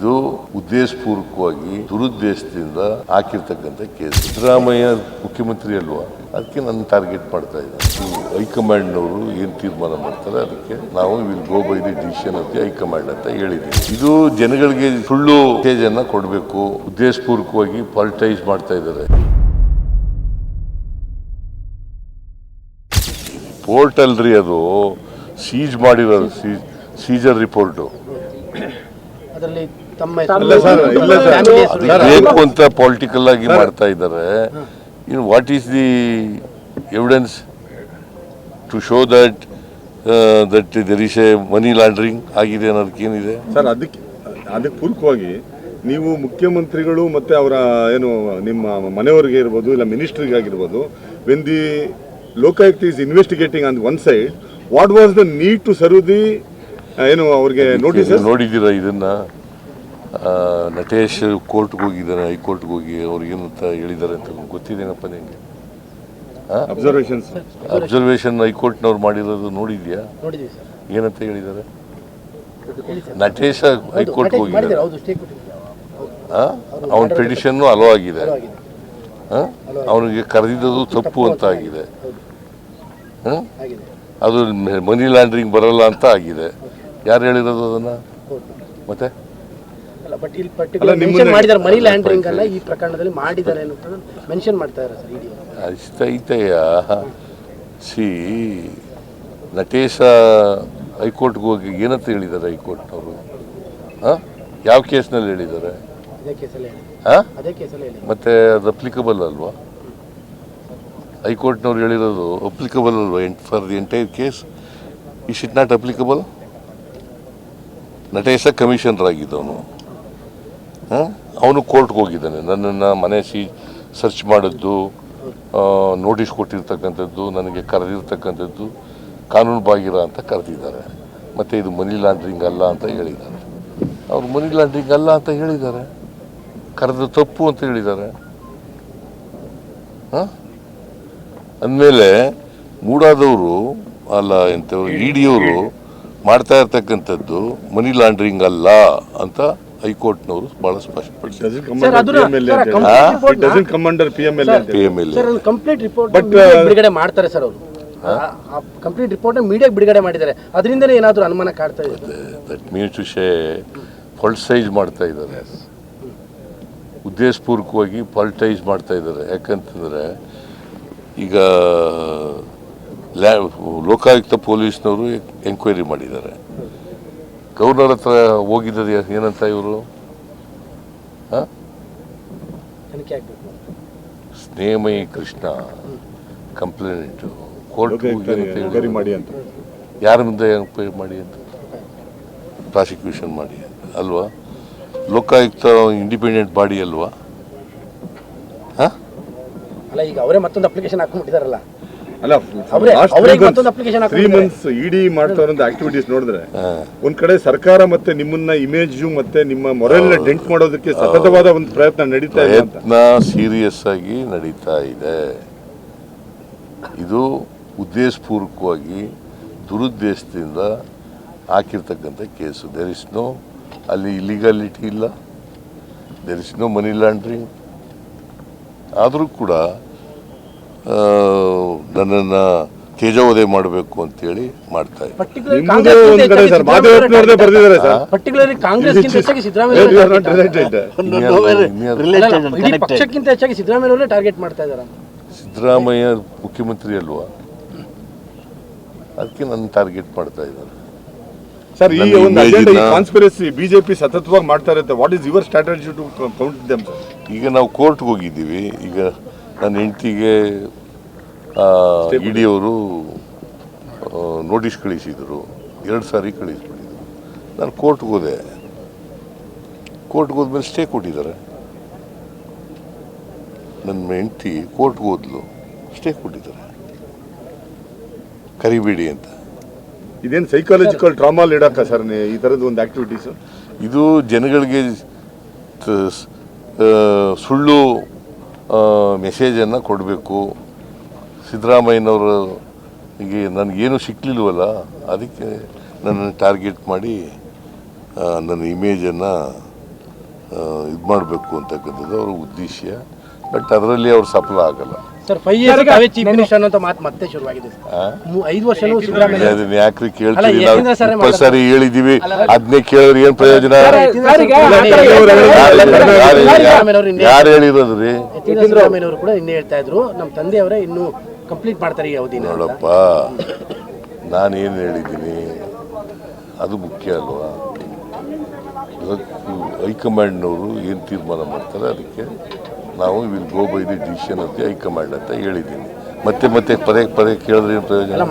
ಇದು ಉದ್ದೇಶಪೂರ್ವಕವಾಗಿ ದುರುದ್ದೇಶದಿಂದ ಹಾಕಿರ್ತಕ್ಕಂಥ ಕೇಸ್. ಸಿದ್ದರಾಮಯ್ಯ ಮುಖ್ಯಮಂತ್ರಿ ಅಲ್ವಾ? ಅದಕ್ಕೆ ನನ್ನ ಟಾರ್ಗೆಟ್ ಮಾಡ್ತಾ ಇದ್ದಾರೆ. ಹೈಕಮಾಂಡ್ನವರು ಏನು ತೀರ್ಮಾನ ಮಾಡ್ತಾರೆ ಅದಕ್ಕೆ ನಾವು will go by the decision the high command ಅಂತ ಹೇಳಿದ್ದೀವಿ. ಇದು ಜನಗಳಿಗೆ ಸುಳ್ಳು ಅನ್ನ ಕೊಡಬೇಕು. ಉದ್ದೇಶಪೂರ್ವಕವಾಗಿ ಪಾಲಿಟೈಸ್ ಮಾಡ್ತಾ ಇದ್ದಾರೆ. ಪೋರ್ಟ್ ಅಲ್ರಿ ಅದು. ಸೀಜ್ ಮಾಡಿರೋದು ಸೀಜರ್ ರಿಪೋರ್ಟು ಅದರಲ್ಲಿ ತಮ್ಮ ಇಲ್ಲ ಸರ್, ಇಲ್ಲ ಸರ್. ಫ್ಯಾಮಿಲಿ ಬೇಕು ಅಂತ ಪೊಲಿಟಿಕಲ್ ಆಗಿ ಮಾಡ್ತಾ ಇದ್ದಾರೆ. In what is the evidence to show that that there is a money laundering ಆಗಿದೆ ಅನ್ನೋದಕ್ಕೆ ಏನಿದೆ? ಸರ್ ಅದಕ್ಕೆ ಅದಕ್ಕೆ ಪೂರಕವಾಗಿ ನೀವು ಮುಖ್ಯಮಂತ್ರಿಗಳು ಮತ್ತೆ ಅವರ ಏನು ನಿಮ್ಮ ಮನೆಯವರಿಗೆ ಇರ್ಬೋದು ಇಲ್ಲ ಮಿನಿಸ್ಟ್ರಿಗಾಗಿರ್ಬೋದು when the Lokayukta is investigating on one side what was the need to serve the ಏನು ಅವ್ರಿಗೆ ನೋಟಿಸ್ ನೋಡಿದ್ದೀರಾ ಇದನ್ನ? ನಟೇಶ್ ಕೋರ್ಟ್ಗೆ ಹೋಗಿದ್ದಾರೆ ಹೈಕೋರ್ಟ್ಗೆ ಹೋಗಿ ಅವ್ರಿಗೇನಂತ ಹೇಳಿದ್ದಾರೆ ಅಂತ ಗೊತ್ತಿದ್ದೇನಪ್ಪ ನಿಮಗೆ? ಅಬ್ಸರ್ವೇಷನ್ ಅಬ್ಸರ್ವೇಷನ್ ಹೈಕೋರ್ಟ್ನವ್ರು ಮಾಡಿರೋದು ನೋಡಿದ್ಯಾ? ಏನಂತ ಹೇಳಿದ್ದಾರೆ? ನಟೇಶ ಹೈಕೋರ್ಟ್ಗೆ ಅಟ್ಯಾಚ್ ಹೋಗಿದ್ದಾರೆ ಹೌದು ಸ್ಟೇ ಕೊಟ್ಟಿದ್ದಾರೆ. ಅವನ ಟ್ರೆಡಿಷನ್ನು ಅಲೋ ಆಗಿದೆ? ಅವನಿಗೆ ಕರೆದಿದ್ದು ತಪ್ಪು ಅಂತ? ಆಗಿದೆ. ಅದು ಮನಿ ಲಾಂಡ್ರಿಂಗ್ ಬರಲ್ಲ ಅಂತ ಆಗಿದೆ. ಯಾರು ಹೇಳಿರೋದು ಅದನ್ನು? ಮತ್ತೆ? ಅಲ್ಲ ಬಟ್ ಇಲ್ಲಿ ಪರ್ಟಿಕ್ಯುಲರ್ ಮೆನ್ಷನ್ ಮಾಡಿದ್ದಾರೆ ಮನಿ ಲ್ಯಾಂಡ್ರಿಂಗ್ ಅಲ್ಲ ಈ ಪ್ರಕರಣದಲ್ಲಿ ಮಾಡಿದ್ದಾರೆ ಅಂತ ಮೆನ್ಷನ್ ಮಾಡ್ತಾ ಇದ್ದಾರೆ ಸರ್ ಇಡಿ ಅಷ್ಟೈತಯ್ಯ ಸಿ ನಟೇಶ ಹೈಕೋರ್ಟ್ಗೆ ಹೋಗಿ ಏನಂತ ಹೇಳಿದ್ದಾರೆ ಹೈಕೋರ್ಟ್ನವರು ಹಾಂ ಯಾವ ಕೇಸ್ನಲ್ಲಿ ಹೇಳಿದ್ದಾರೆ? ಅದೇ ಕೇಸಲ್ಲಿ ಹೇಳಿ. ಹಾಂ ಅದೇ ಕೇಸಲ್ಲಿ ಹೇಳಿ. ಮತ್ತೆ ಅದು ಅಪ್ಲಿಕಬಲ್ ಅಲ್ವಾ? ಹೈಕೋರ್ಟ್ನವ್ರು ಹೇಳಿರೋದು ಅಪ್ಲಿಕಬಲ್ ಅಲ್ವಾ? For the entire case is it not applicable Natesha commissioner ಆಗಿದ್ದವನು. ಅವನು ಕೋರ್ಟ್ಗೆ ಹೋಗಿದ್ದಾನೆ. ನನ್ನನ್ನು ಮನೆ ಸಿ ಸರ್ಚ್ ಮಾಡಿದ್ದು ನೋಟಿಸ್ ಕೊಟ್ಟಿರ್ತಕ್ಕಂಥದ್ದು, ನನಗೆ ಕರೆದಿರ್ತಕ್ಕಂಥದ್ದು, ಕಾನೂನು ಬಾಗಿರ ಅಂತ ಕರೆದಿದ್ದಾರೆ. ಮತ್ತು ಇದು ಮನಿ ಲಾಂಡ್ರಿಂಗ್ ಅಲ್ಲ ಅಂತ ಹೇಳಿದ್ದಾರೆ. ಅವರು ಮನಿ ಲಾಂಡ್ರಿಂಗ್ ಅಲ್ಲ ಅಂತ ಹೇಳಿದ್ದಾರೆ. ಕರೆದು ತಪ್ಪು ಅಂತ ಹೇಳಿದ್ದಾರೆ. ಹಾಂ? ಅಂದಮೇಲೆ ಮೂಡಾದವರು, ಅಲ್ಲ ಎಂಥವ್ರು ಇಡಿಯವರು ಮಾಡ್ತಾ ಇರ್ತಕ್ಕಂಥದ್ದು ಮನಿ ಲಾಂಡ್ರಿಂಗ್ ಅಲ್ಲ ಅಂತ ಹೈಕೋರ್ಟ್ನವರು ಬಹಳ ಸ್ಪಷ್ಟಪಡಿಸಿದ್ದಾರೆ. ಕಂಪ್ಲೀಟ್ ರಿಪೋರ್ಟ್ But, ಬಿಡುಗಡೆ ಮಾಡ್ತಾರೆ ಸರ್ ಅವರು. ಕಂಪ್ಲೀಟ್ ರಿಪೋರ್ಟ್ ಮೀಡಿಯಾಗೆ ಬಿಡುಗಡೆ ಮಾಡಿದ್ದಾರೆ. ಅದರಿಂದಲೇ ಏನಾದರೂ ಅನುಮಾನ ಕಾಡ್ತಾ ಇದೆ? ದಟ್ ಮೀನ್ಸ್ ಟು ಶೇ ಫಲ್ಸೈಜ್ ಮಾಡ್ತಾ ಇದ್ದಾರೆ. ಉದ್ದೇಶಪೂರ್ವಕವಾಗಿ ಪಾಲಿಟೈಸ್ ಮಾಡ್ತಾ ಇದ್ದಾರೆ. ಯಾಕಂತಂದರೆ ಈಗ ಲ್ಯಾ ಲೋಕಾಯುಕ್ತ ಪೊಲೀಸ್ನವರು ಎಂಕ್ವೈರಿ ಮಾಡಿದ್ದಾರೆ. ಗವರ್ನರ್ ಹತ್ರ ಹೋಗಿದ್ದಾರೆ ಏನಂತ ಇವರು? Snehamayi Krishna complaint court enquiry ಮಾಡಿ ಅಂತ. ಯಾರ ಮುಂದೆ ಎಂಕ್ವೈರಿ ಮಾಡಿ ಅಂತ? ಪ್ರಾಸಿಕ್ಯೂಷನ್ ಮಾಡಿ ಅಲ್ವಾ? ಲೋಕಾಯುಕ್ತ ಇಂಡಿಪೆಂಡೆಂಟ್ ಬಾಡಿ ಅಲ್ವಾ? ಹಾಂ? ಅಲ್ಲ ಈಗ ಅವರೇ ಮತ್ತೊಂದು ಅಪ್ಲಿಕೇಶನ್ ಹಾಕೊಂಡ್ಬಿಟ್ಟಿದಾರಲ್ಲ ಅಲ್ಲ ತ್ರೀ. ಮಂತ್ಸ್ ಇಡಿ ಮಾಡ್ತಾ ಇರೋ ಆಕ್ಟಿವಿಟೀಸ್ ನೋಡಿದ್ರೆ ಒಂದ್ ಕಡೆ ಸರ್ಕಾರ ಮತ್ತೆ ನಿಮ್ಮನ್ನ ಇಮೇಜ್ ಮತ್ತೆ ನಿಮ್ಮ ಮೊರಲ್ನ ಡೆಂಟ್ ಮಾಡೋದಕ್ಕೆ ಸತತವಾದ ಒಂದು ಪ್ರಯತ್ನ ನಡೀತಾ ಇದೆ ಅಂತ. ಪ್ರಯತ್ನ ಸೀರಿಯಸ್ ಆಗಿ ನಡೀತಾ ಇದೆ. ಇದು ಉದ್ದೇಶಪೂರ್ವಕವಾಗಿ ದುರುದ್ದೇಶದಿಂದ ಹಾಕಿರ್ತಕ್ಕಂಥ ಕೇಸು. ದೇರ್ ಇಸ್ ನೋ ಅಲ್ಲಿ ಇಲಿಗಾಲಿಟಿ ಇಲ್ಲ. There is no money laundering ಆದರೂ ಕೂಡ ನನ್ನನ್ನು ತೇಜೋವಧೆ ಮಾಡಬೇಕು ಅಂತೇಳಿ ಮಾಡ್ತಾ ಸಿದ್ದರಾಮಯ್ಯ ಮುಖ್ಯಮಂತ್ರಿ ಅಲ್ವಾ? ಅದಕ್ಕೆ ನನ್ನ ಟಾರ್ಗೆಟ್ ಮಾಡ್ತಾ ಇದ್ದಾರೆ. ಸರ್ ಈ ಒಂದು ಅಜೆಂಡಾ ಈ ಕಾನ್ಸ್ಪಿರಸಿ ಬಿಜೆಪಿ ಸತತವಾಗಿ ಮಾಡ್ತಾ ಇರುತ್ತೆ. What is your strategy to count them ಈಗ ನಾವು ಕೋರ್ಟ್ಗೆ ಹೋಗಿದ್ದೀವಿ. ಈಗ ನನ್ನ ಹೆಂಡತಿಗೆ ಇಡಿ ಅವರು ನೋಟಿಸ್ ಕಳಿಸಿದರು. ಎರಡು ಸಾರಿ ಕಳಿಸ್ಬಿಟ್ಟಿದ್ರು. ನಾನು ಕೋರ್ಟ್ಗೆ ಹೋದೆ. ಕೋರ್ಟ್ಗೆ ಹೋದ್ಮೇಲೆ ಸ್ಟೇ ಕೊಟ್ಟಿದ್ದಾರೆ. ನನ್ನ ಹೆಂಡತಿ ಕೋರ್ಟ್ಗೆ ಹೋದ್ಲು. ಸ್ಟೇ ಕೊಟ್ಟಿದ್ದಾರೆ. ಕರಿಬೇಡಿ ಅಂತ. ಇದೇನು ಸೈಕಾಲಜಿಕಲ್ ಡ್ರಾಮಾ ಇಡಕ್ಕ ಸರ್ ಈ ಥರದ ಒಂದು ಆಕ್ಟಿವಿಟೀಸ್ ಇದು ಜನಗಳಿಗೆ ಸುಳ್ಳು ಮೆಸೇಜನ್ನು ಕೊಡಬೇಕು. ಸಿದ್ದರಾಮಯ್ಯನವರು ಈಗ ನನಗೇನು ಸಿಕ್ಕಲಿಲ್ವಲ್ಲ ಅದಕ್ಕೆ ನನ್ನನ್ನು ಟಾರ್ಗೆಟ್ ಮಾಡಿ ನನ್ನ ಇಮೇಜನ್ನು ಇದು ಮಾಡಬೇಕು ಅಂತಕ್ಕಂಥದ್ದು ಅವ್ರ ಉದ್ದೇಶ. ಬಟ್ ಅದರಲ್ಲಿ ಅವ್ರು ಸಫಲ ಆಗಲ್ಲ. ಅದನ್ನ ಯಾಕ್ರಿ ಕೇಳ್ತೀವಿ ನಾವು ಸರ್ ಹೇಳಿದೀವಿ. ಅದನ್ನೇ ಕೇಳಿದ್ರೆ ಏನ್ ಪ್ರಯೋಜನ? ಯಾರು ಹೇಳಿರೋದ್ರಿ? ಹೇಳ್ತಾ ಇದ್ರು. ನಮ್ಮ ತಂದೆಯವರೇ ಇನ್ನು ಕಂಪ್ಲೀಟ್ ಮಾಡ್ತಾರೆ ಈ ಅವಧಿನ. ನೋಡಪ್ಪ ನಾನೇನು ಹೇಳಿದ್ದೀನಿ? ಅದು ಮುಖ್ಯ ಅಲ್ವಾ? ಹೈಕಮಾಂಡ್ನವರು ಏನು ತೀರ್ಮಾನ ಮಾಡ್ತಾರೆ ಅದಕ್ಕೆ ನಾವು will go by the decision ಅಂತ ಹೈಕಮಾಂಡ್ ಅಂತ ಹೇಳಿದ್ದೀನಿ. ಮತ್ತೆ ಮತ್ತೆ ಪದೇ ಪದೇ ಕೇಳಿದ್ರೆ ಏನು ಪ್ರಯೋಜನ?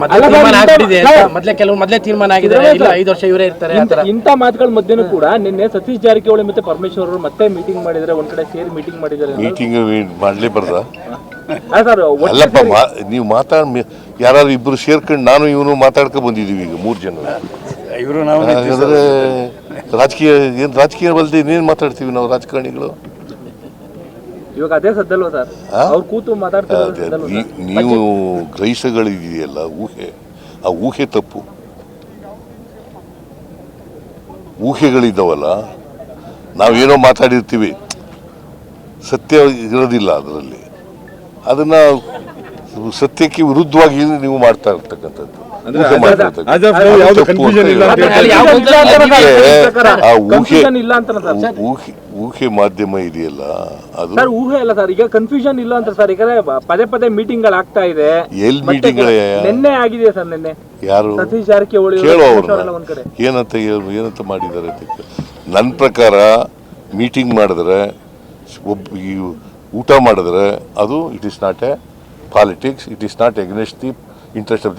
ಮೊದಲೇ ಕೆಲವು ಮೊದಲೇ ತೀರ್ಮಾನ ಆಗಿದೆ ಇಲ್ಲ ಐದು ವರ್ಷ ಇವರೇ ಇರ್ತಾರೆ. ಇಂಥ ಮಾತುಗಳ ಮಧ್ಯೆನೂ ಕೂಡ ನಿನ್ನೆ ಸತೀಶ್ ಜಾರಕಿಹೊಳಿ ಮತ್ತೆ ಪರಮೇಶ್ವರ್ ಅವರು ಮತ್ತೆ ಮೀಟಿಂಗ್ ಮಾಡಿದರೆ ಒಂದ್ ಕಡೆ ಸೇರಿ ಮೀಟಿಂಗ್ ಮಾಡಿದ್ದಾರೆ ಮೀಟಿಂಗ್ ಮಾಡಲೇ ಬರ್ದ ಅಲ್ಲಪ್ಪ ಮಾ ನೀವು ಮಾತಾಡ್ ಯಾರಾದ್ರು ಇಬ್ರು ಸೇರ್ಕೊಂಡು ನಾನು ಇವನು ಮಾತಾಡ್ಕೊ ಬಂದಿದ್ದೀವಿ ಈಗ ಮೂರು ಜನ. ಇವರು ನಾವು ಹಾಗಾದ್ರೆ ರಾಜಕೀಯ ಏನು ರಾಜಕೀಯ ಬಲ್ದಿ ಇನ್ನೇನು ಮಾತಾಡ್ತೀವಿ ನಾವು ರಾಜಕಾರಣಿಗಳು? ಇವಾಗ ಅದೇ ಸದ್ದಲ್ವ ಸರ್? ಅವ್ರು ಕೂತು ಮಾತಾಡ್ತಾರೆ ನೀ- ನೀವು ಗ್ರಹಿಸಗಳಿದೆಯಲ್ಲ ಊಹೆ. ಆ ಊಹೆ ತಪ್ಪು. ಊಹೆಗಳಿದ್ದಾವಲ್ಲ. ನಾವೇನೋ ಮಾತಾಡಿರ್ತೀವಿ. ಸತ್ಯ ಇರೋದಿಲ್ಲ ಅದರಲ್ಲಿ. ಅದನ್ನ ಸತ್ಯಕ್ಕೆ ವಿರುದ್ಧವಾಗಿ ನೀವು ಮಾಡ್ತಾ ಇರ್ತಕ್ಕಂಥದ್ದು. ಅಂದ್ರೆ ಊಹೆ ಮಾಧ್ಯಮ ಇದೆಯಲ್ಲ ಅದು ಸರ್ ಊಹೆ ಅಲ್ಲ ಸರ್. ಈಗ ಕನ್ಫ್ಯೂಷನ್ ಇಲ್ಲ ಅಂತ ಸರ್. ಈಗ ಪದೇ ಪದೇ ಮೀಟಿಂಗ್ಗಳು ಆಗ್ತಾ ಇದೆ. ಎಲ್ ಮೀಟಿಂಗ್ ಮೀಟಿಂಗ್ಗಳೇ ನಿನ್ನೆ ಆಗಿದೆ ಸರ್ ನಿನ್ನೆ. ಯಾರು? ಸತೀಶ್ ಜಾರಕಿಹೊಳಿ ಕೇಳೋ ಅವ್ರನ್ನ. ಏನಂತ ಹೇಳ್- ಏನಂತ ಮಾಡಿದ್ದಾರೆ ಅಂತ ನನ್ನ ಪ್ರಕಾರ ಮೀಟಿಂಗ್ ಮಾಡಿದ್ರೆ ಒಬ್ಬ ಈ ಊಟ ಮಾಡಿದ್ರೆ ಅದು it is not a politics it is not against the interest of the